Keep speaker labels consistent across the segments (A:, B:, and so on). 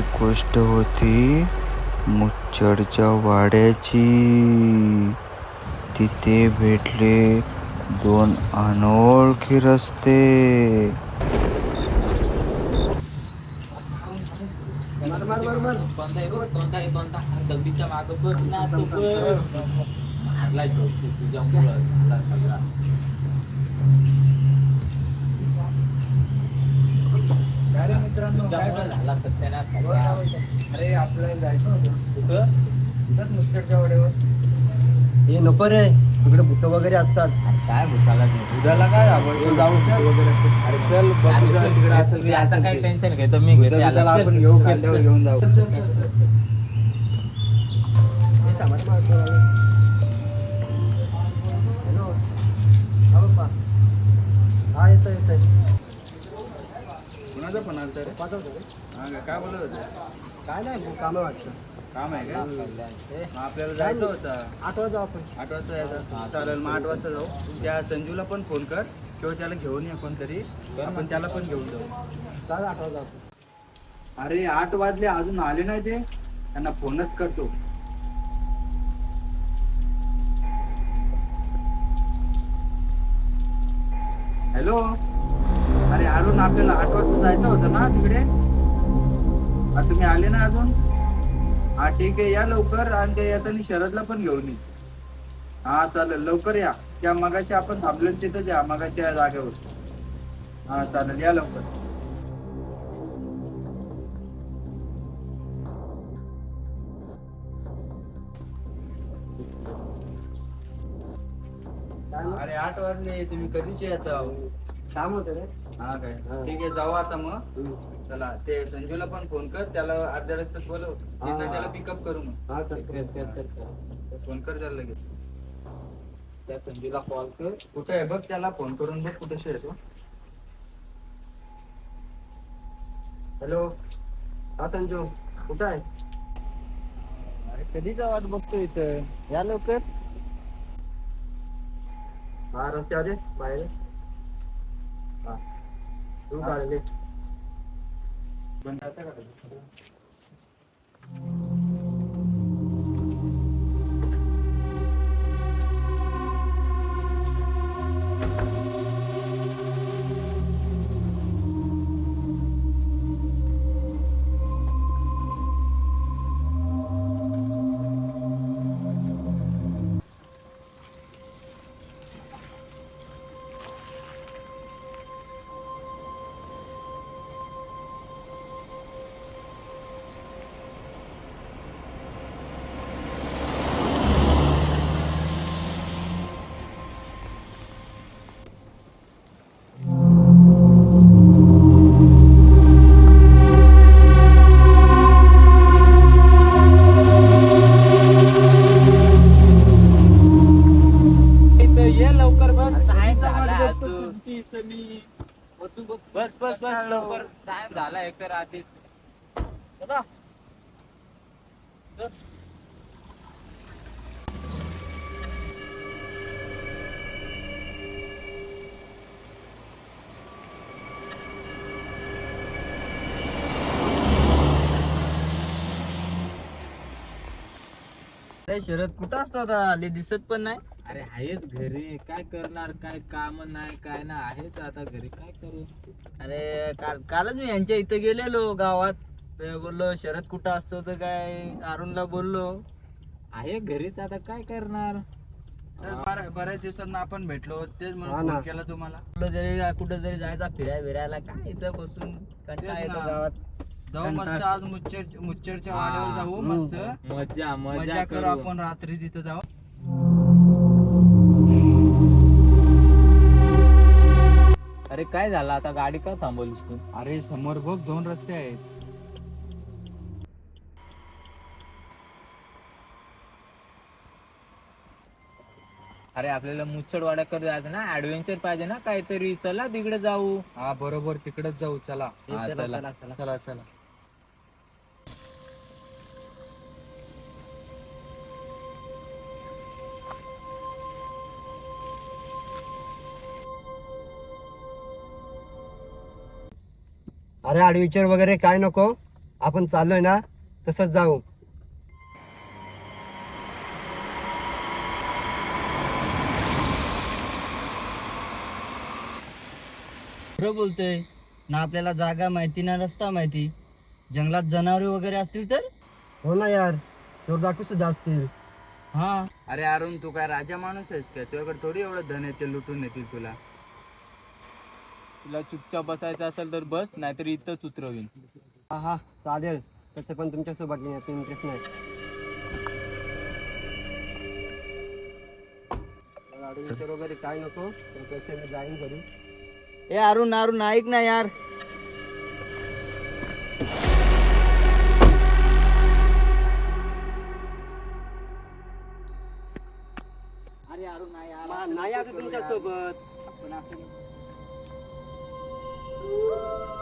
A: एक गोष्ट होती मुच्छडच्या वाड्याची. तिथे भेटले दोन अनोळखी रस्ते.
B: तुझ्या माग बघ ना तू बघ मारलाय तो तू तुझ्यामुळं झाला झाला सत्यानाश सगळा.
C: अरे आपल्याला जायचं होतं.
B: कुठं?
C: मुस्कटच्या हे नको रे. तिकडे भूत वगैरे असतात.
B: अरे काय भुताला ते?
C: उद्याला काय? आवडतो जाऊ
B: अरे चल तिकडे असेल. आता काय टेन्शन घेतो? मी घेते.
C: आपण घेऊ खांद्यावर. घेऊन जाऊ. हा येतं येतं
A: कुणाचा पण आलता रे.
C: पाठवतो.
A: हा का? काय बोलत होते?
C: काय नाही काम वाटतं.
A: काम आहे का? मग आपल्याला जायचं होतं?
C: आठ वाजता आपण.
A: आठ वाजता जायचं चालेल मग आठ वाजता जाऊ. त्या संजूला पण फोन कर किंवा त्याला घेऊन ये कोणतरी. आपण त्याला पण घेऊन जाऊ.
C: चाल आठ वाजता आपण.
A: अरे आठ वाजले अजून आले नाही ते. त्यांना फोनच करतो. हॅलो? अरुण आपल्याला आठ वाजता जायचं होतं ना तिकडे? तुम्ही आले ना अजून? हा ठीक आहे या लवकर आणि ते येताना शरदला पण घेऊन ये. हा चालेल लवकर या. त्या मगाशी आपण थांबलो तिथं या मगाच्या जागेवर. हा चालेल या लवकर. अरे आठ वाजले तुम्ही कधीचे येता?
C: काम होतं रे.
A: हा काय? ठीक आहे जाऊ आता मग. चला ते संजूला पण फोन कर त्याला अर्ध्या रस्त्यात बोलव. तिथं त्याला पिकअप करू मग.
C: हा
B: कर, कर, कर, कर.
A: फोन कर त्याला लगेच.
B: त्या संजूला कॉल कर.
A: कुठे आहे बघ त्याला फोन करून बघ कुठे येतो
C: हॅलो हा संजू कुठं आहे?
B: अरे कधीचा वाट बघतो इथं. या लवकर.
C: हा रस्त्यावर आहे बाहेर. तू काढले
A: बंद आता का
B: बस बस लवकर. टाइम झाला एक तर आधीच चला. चल.
C: अरे शरद कुठं असतो आता? आले दिसत पण नाही.
B: अरे आहेच घरी. काय करणार? काय काम नाही काय ना आहेच आता घरी. काय करू?
C: अरे काल कालच मी यांच्या इथं गेलेलो गावात. तर बोललो शरद कुठं असतो तर काय? अरुणला बोललो.
B: आहे घरीच आता. काय करणार?
A: तर बऱ्याच दिवसांना आपण भेटलो. तेच
C: हा
A: म्हणून
C: ना.
A: फोन केला तुम्हाला.
C: बोललो जरी कुठं जरी जायचा फिराय फिरायला काय इथं बसून कंटाळा येतो. गावात.
A: जाऊ मस्त आज मुच्चर मुच्चरच्या
B: हा.
A: वाड्यावर जाऊ. मस्त.
B: मजा
A: मजा
B: मजा
A: करू. आपण रात्री तिथं जाऊ.
B: अरे काय झालं? आता गाडी का थांबवलीस तू?
A: अरे समोर बघ दोन रस्ते आहेत.
B: अरे आपल्याला मुच्छडवाड्याकडे जायचं ना? ऍडव्हेंचर पाहिजे ना काहीतरी? चला तिकडे जाऊ.
A: हा बरोबर तिकडेच जाऊ. चला.
B: हा,
C: चला,
B: चला.
C: चला, अरे ऍडव्हेंचर वगैरे काय नको.
D: आपण चाललोय ना तसंच जाऊ.
C: खरं बोलतोय ना आपल्याला जागा माहिती ना रस्ता माहिती. जंगलात जनावरे वगैरे असतील तर?
D: हो ना यार चोर डाकू सुद्धा असतील.
C: हा.
A: अरे अरुण तू काय राजा माणूस आहेस का तुझ्याकडे थोडी एवढं धन येते लुटून येतील तुला.
B: तुला चुपचाप बसायचं असेल तर बस नाहीतर इथंच उतरवीन.
D: हा हा चालेल. तसं पण तुमच्यासोबत येण्यात इंटरेस्ट नाही. मला adventure वगैरे काय नको पण पैसे मी जाईन
C: ए अरुण अरुण ऐक ना यार. अरे अरुण नाही यार.
D: नाही आता तुमच्यासोबत
C: आपण असं
B: Uh!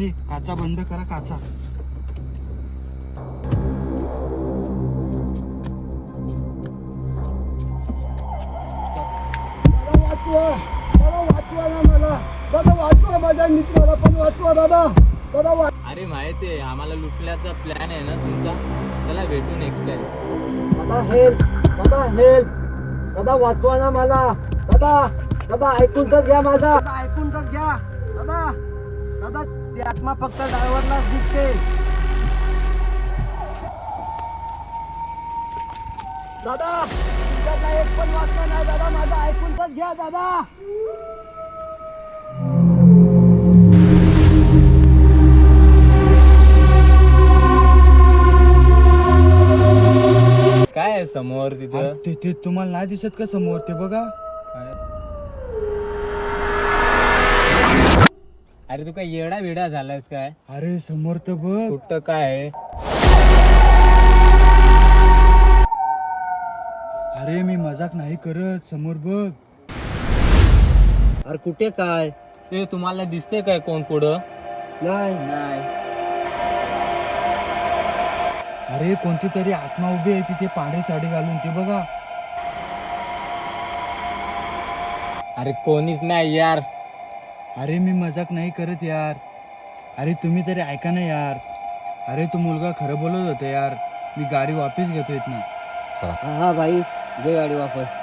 A: अरे काचा बंद करा काचा.
B: अरे माहिती आहे आम्हाला लुटल्याचा प्लॅन आहे ना तुमचा. चला भेटू नेक्स्ट टाइम
D: दादा हेल्प दादा हेल्प दादा वाचवा ना मला. दादा दादा ऐकून तर घ्या माझा. ऐकून तर घ्या. दादा. दादा ती आत्मा फक्त ड्रायव्हरला दिसते. दादा तुमच्यातला एक पण वाचला नाही दादा. माझा ऐकून तर घ्या दादा.
B: काय आहे समोर तिथं?
A: ते ते तुम्हाला नाही दिसत का समोर? ते बघा.
B: अरे तू काय येडा विडा झालायस काय?
A: अरे समोर तर बघ.
B: कुठं काय? आहे
A: अरे मी मजाक नाही करत समोर बघ.
C: अरे कुठे काय?
B: ते तुम्हाला दिसते काय कोण पुढं?
D: नाही.
C: नाही.
A: अरे कोणती तरी आत्मा उभी आहे तिथे पांढरी साडी घालून ते बघा.
B: अरे कोणीच नाही यार.
A: अरे मी मजाक नाही करत यार. अरे तुम्ही तरी ऐका ना यार. अरे तो मुलगा खरं बोलत होता यार. मी गाडी वापस घेतो इथनं.
D: हा हा भाई घे गाडी वापस.